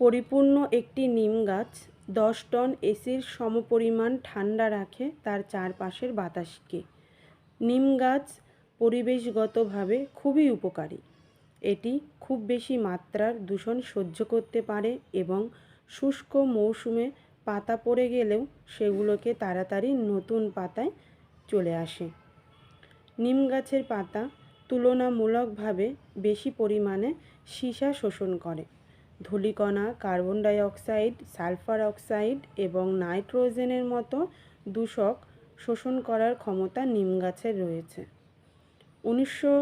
পরিপূর্ণ একটি নিম গাছ, দশ টন এসির সমপরিমাণ ঠান্ডা রাখে তার চারপাশের বাতাসকে। নিম গাছ পরিবেশগতভাবে খুবই উপকারী। এটি খুব বেশি মাত্রার দূষণ সহ্য করতে পারে এবং শুষ্ক মৌসুমে পাতা পড়ে গেলেও সেগুলোকে তাড়াতাড়ি নতুন পাতায় চলে আসে। নিম গাছের পাতা তুলনামূলকভাবে বেশি পরিমাণে সীসা শোষণ করে। ধূলিকণা, carbon dioxide sulphur oxide এবং নাইট্রোজেনের মতো দূষক শোষণ করার ক্ষমতা নিম গাছের রয়েছে। উনিশশো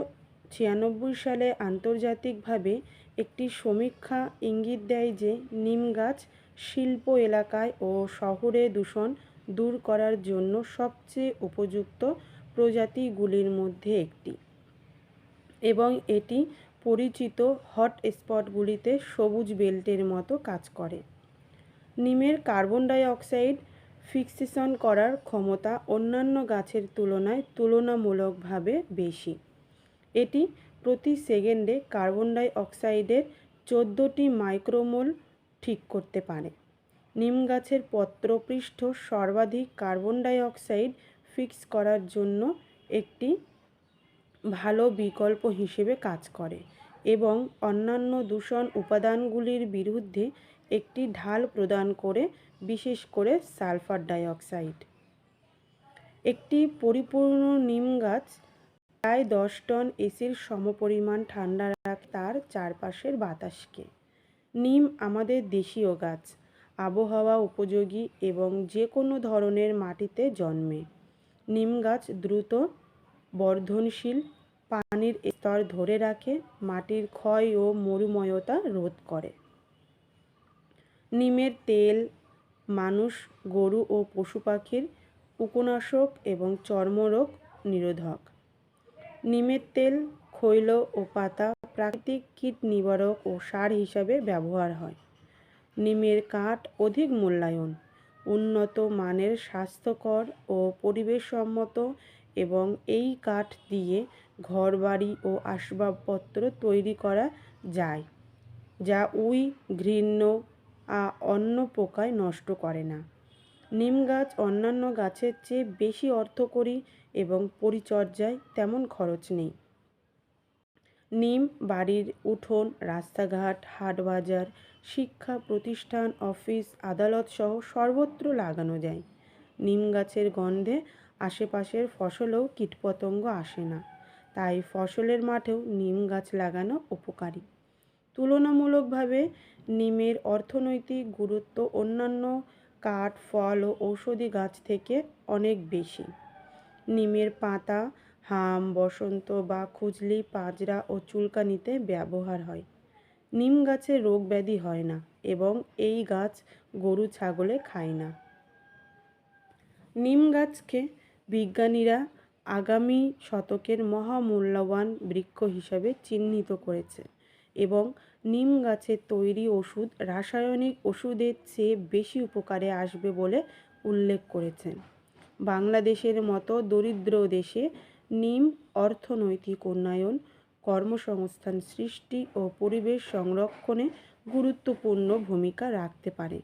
ছিয়ানব্বই সালে আন্তর্জাতিকভাবে একটি সমীক্ষা ইঙ্গিত দেয় যে নিম গাছ শিল্প এলাকায় ও শহরে দূষণ দূর করার জন্য সবচেয়ে উপযুক্ত প্রজাতিগুলির মধ্যে একটি এবং এটি পরিচিত হট স্পটগুলিতে সবুজ বেল্টের মতো কাজ করে। নিমের কার্বন ডাইঅক্সাইড ফিক্সেশন করার ক্ষমতা অন্যান্য গাছের তুলনায় তুলনামূলকভাবে বেশি। এটি প্রতি সেকেন্ডে কার্বন ডাই অক্সাইডের চোদ্দোটি মাইক্রোমোল ঠিক করতে পারে। নিম গাছের পত্রপৃষ্ঠ সর্বাধিক কার্বন ডাই অক্সাইড ফিক্স করার জন্য একটি ভালো বিকল্প হিসেবে কাজ করে এবং অন্যান্য দূষণ উপাদানগুলির বিরুদ্ধে একটি ঢাল প্রদান করে, বিশেষ করে সালফার ডাইঅক্সাইড। একটি পরিপূর্ণ নিম গাছ প্রায় দশ টন এসির সমপরিমাণ ঠান্ডা রাখে তার চারপাশের বাতাসকে। নিম আমাদের দেশীয় গাছ, আবহাওয়া উপযোগী এবং যে কোনো ধরনের মাটিতে জন্মে। নিম গাছ দ্রুত বর্ধনশীল পানির স্তর ধরে রাখে, মাটির ক্ষয় ও মরুময়তা রোধ করে। নিমের তেল, মানুষ, গরু ও পশু পাখির উপনাশক এবং চর্মরোগ নিরোধক। নিমের তেল, খৈল ও পাতা প্রাকৃতিক কীট নিবারক ও সার হিসাবে ব্যবহার হয়। নিমের কাঠ অধিক মূল্যায়ন, উন্নত মানের স্বাস্থ্যকর ও পরিবেশসম্মত এবং এই কাঠ দিয়ে ঘরবাড়ি ও আসবাবপত্র তৈরি করা যায়, যা উই, ঘৃণ্য অন্য পোকায় নষ্ট করে না। নিম গাছ অন্যান্য গাছের চেয়ে বেশি অর্থকরী এবং পরিচর্যায় তেমন খরচ নেই। নিম বাড়ির উঠোন, রাস্তাঘাট হাট বাজার শিক্ষা প্রতিষ্ঠান, অফিস, আদালত সহ সর্বত্র লাগানো যায়। নিম গাছের গন্ধে আশেপাশের ফসলেও কীটপতঙ্গ আসে না। তাই ফসলের মাঠেও নিম গাছ লাগানো উপকারী। তুলনামূলকভাবে নিমের অর্থনৈতিক গুরুত্ব অন্যান্য কাঠ, ফল ও ঔষধি গাছ থেকে অনেক বেশি। নিমের পাতা, হাম, বসন্ত বা খুজলি, পাজরা ও চুলকানিতে ব্যবহার হয়। নিম গাছে রোগ ব্যাধি হয় না এবং এই গাছ গরু, ছাগলে খায় না। নিম গাছকে বিজ্ঞানীরা আগামী শতকের মহামূল্যবান বৃক্ষ হিসাবে চিহ্নিত করেছে এবং নিম গাছের তৈরি ওষুধ রাসায়নিক ওষুধের চেয়ে বেশি উপকারে আসবে বলে উল্লেখ করেছেন। বাংলাদেশের মতো দরিদ্র দেশে নিম অর্থনৈতিক উন্নয়ন, কর্মসংস্থান সৃষ্টি ও পরিবেশ সংরক্ষণে গুরুত্বপূর্ণ ভূমিকা রাখতে পারে।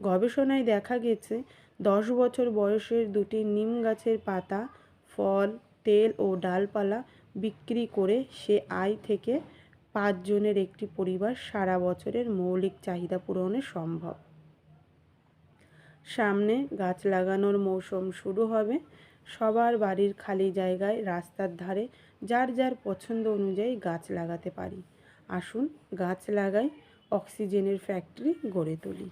গবেষণায় দেখা গেছে, দশ বছর বয়সের দুটি নিম গাছের পাতা, ফল, তেল ও ডালপালা বিক্রি করে সে আয় থেকে পাঁচজনের একটি পরিবার সারা বছরের মৌলিক চাহিদা পূরণে সম্ভব। সামনে গাছ লাগানোর মৌসুম শুরু হবে। সবার বাড়ির খালি জায়গায় রাস্তার ধারে যার যার পছন্দ অনুযায়ী গাছ লাগাতে পারি। আসুন গাছ লাগাই, অক্সিজেনের ফ্যাক্টরি গড়ে তুলি।